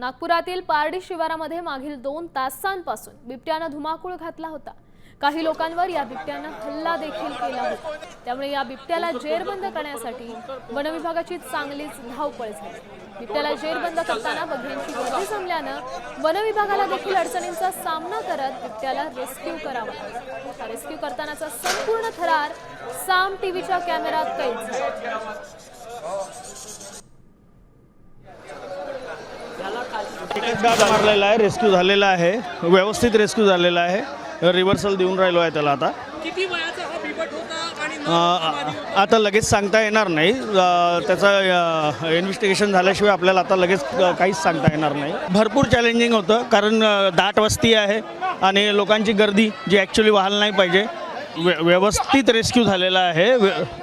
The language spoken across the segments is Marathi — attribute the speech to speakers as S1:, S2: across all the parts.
S1: नागपुरातील पारडी शिवारामध्ये मागील दोन तासांपासून बिबट्यानं धुमाकूळ घातला होता. काही लोकांवर या बिबट्यानं हल्ला देखील केला होता. त्यामुळे या बिबट्याला जेरबंद करण्यासाठी वनविभागाची चांगलीच धावपळ झाली. बिबट्याला जेरबंद करताना बघ्यांची गर्दी जमल्यानं वनविभागाला देखील अडचणींचा सामना करत बिबट्याला रेस्क्यू करावा लागला. रेस्क्यू करतानाचा संपूर्ण थरार साम टीव्हीच्या कॅमेरात कैद झाला
S2: एकच डाग मारलेला आहे रेस्क्यू झालेला आहे. व्यवस्थित रेस्क्यू झालेला आहे. रिव्हर्सल देऊन राहिलो आहे त्याला आता.
S3: किती वयाचा हा बिबट होता आणि
S2: अ, आ- आता लगेच सांगता येणार नाही. अ, त्याचं इन्व्हेस्टिगेशन झाल्याशिवाय आपल्याला आता लगेच अ, काहीच सांगता येणार नाही. भरपूर चॅलेंजिंग होतं कारण अ, दाट वस्ती आहे आणि लोकांची गर्दी जी ॲक्च्युली व्हायला नाही पाहिजे. व्य व्यवस्थित रेस्क्यू झालेला आहे.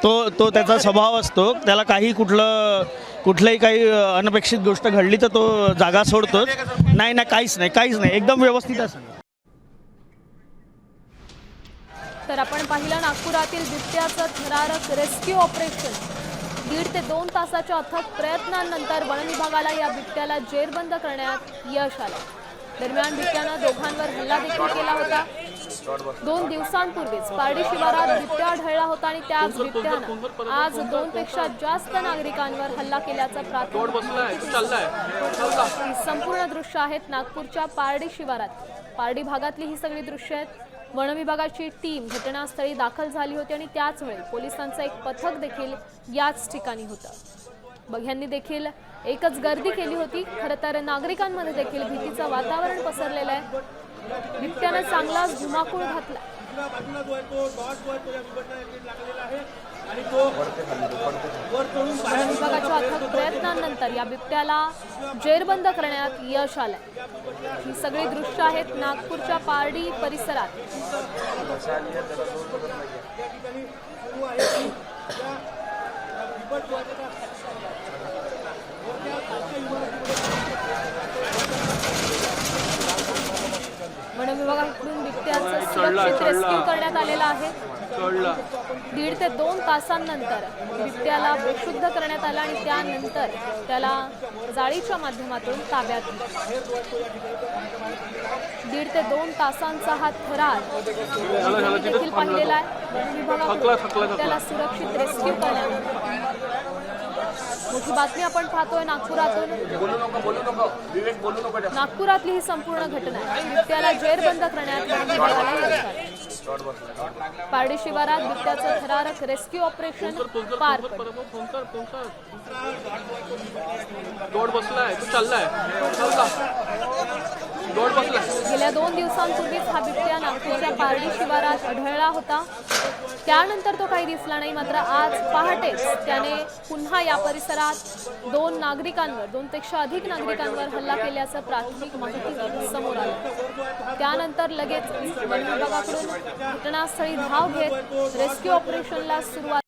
S2: तो तो त्याचा स्वभाव असतो. त्याला काही कुठलं कुठलंही काही अनपेक्षित गोष्ट घडली तर तो जागा सोडतोच. नाही नाही काहीच नाही काहीच नाही. एकदम व्यवस्थित असं
S1: तर आपण पाहिलं नागपुरातील बिबट्याचं थरारक रेस्क्यू ऑपरेशन. दीड ते दोन तासाच्या अथक प्रयत्नांनंतर वन विभागाला या बिबट्याला जेरबंद करण्यात यश आलं. दरम्यान बिबट्यानं दोघांवर हल्ला देखील केला होता. दोन दिवसांपूर्वीच पारडी शिवारात बिबट्या आढळला होता आणि त्याच बिबट्यानं आज दोन पेक्षा जास्त नागरिकांवर हल्ला केल्याचं प्राथमिक ही संपूर्ण दृश्य आहेत नागपूरच्या पारडी शिवारात. पारडी भागातली ही सगळी दृश्य आहेत. वन विभागाची टीम घटनास्थळी दाखल झाली होती आणि त्याच वेळी पोलिसांचं एक पथक देखील याच ठिकाणी होतं. बघ्यांनी देखील एकच गर्दी केली होती. खरं तर नागरिकांमध्ये देखील भीतीचं वातावरण पसरलेलं आहे. बिबट्यानं चांगलाच धुमाकूळ घातला.
S4: बाजूला जो आहे तो डॉट जो आहे तो या बिबटला एक लागलेला आहे. आणि तो वर चढून
S1: वन विभागाच्या अथक प्रयत्नांनंतर या बिबट्याला जेरबंद करण्यात यश आलंय. ही सगळी दृश्य आहेत नागपूरच्या पारडी परिसरात.
S4: या ठिकाणी सुरू आहे की या या बिबट जो आहे त्याचा वरच्या खालच्या इमारतीमध्ये
S1: वन विभागाकडून बिबट्याचं सुरक्षित रेस्क्यू करण्यात आलेलं आहे. दीड ते दोन तासांनंतर बिबट्याला बेशुद्ध करण्यात आलं आणि त्यानंतर त्याला जाळीच्या माध्यमातून ताब्यात दीड ते दोन तासांचा हा थरार देखील पाहिलेला आहे. वन विभागाकडून. त्याला सुरक्षित रेस्क्यू करण्यात. मोठी बातमी आपण पाहतोय नागपुरातून. नागपुरातली ही संपूर्ण घटना आहे. बिबट्याला जेरबंद करण्यात पारडी शिवारात बिबट्याचं थरारक रेस्क्यू ऑपरेशन पार
S3: बसलाय चाललाय चल का दोड बसलाय
S1: गेल्या दोन दिवसांपूर्वीच हा बिबट्या नागपूरच्या पारडी शिवारात आढळला होता. त्यानंतर तो काही दिसला नाही मात्र आज पहाटेच त्याने पुन्हा या परिसरात दोन नागरिकांवर दोनपेक्षा अधिक नागरिकांवर हल्ला केल्याचं प्राथमिक माहिती समोर आलं. त्यानंतर लगेच वन विभागाकडून घटनास्थळी धाव घेत रेस्क्यू ऑपरेशनला सुरुवात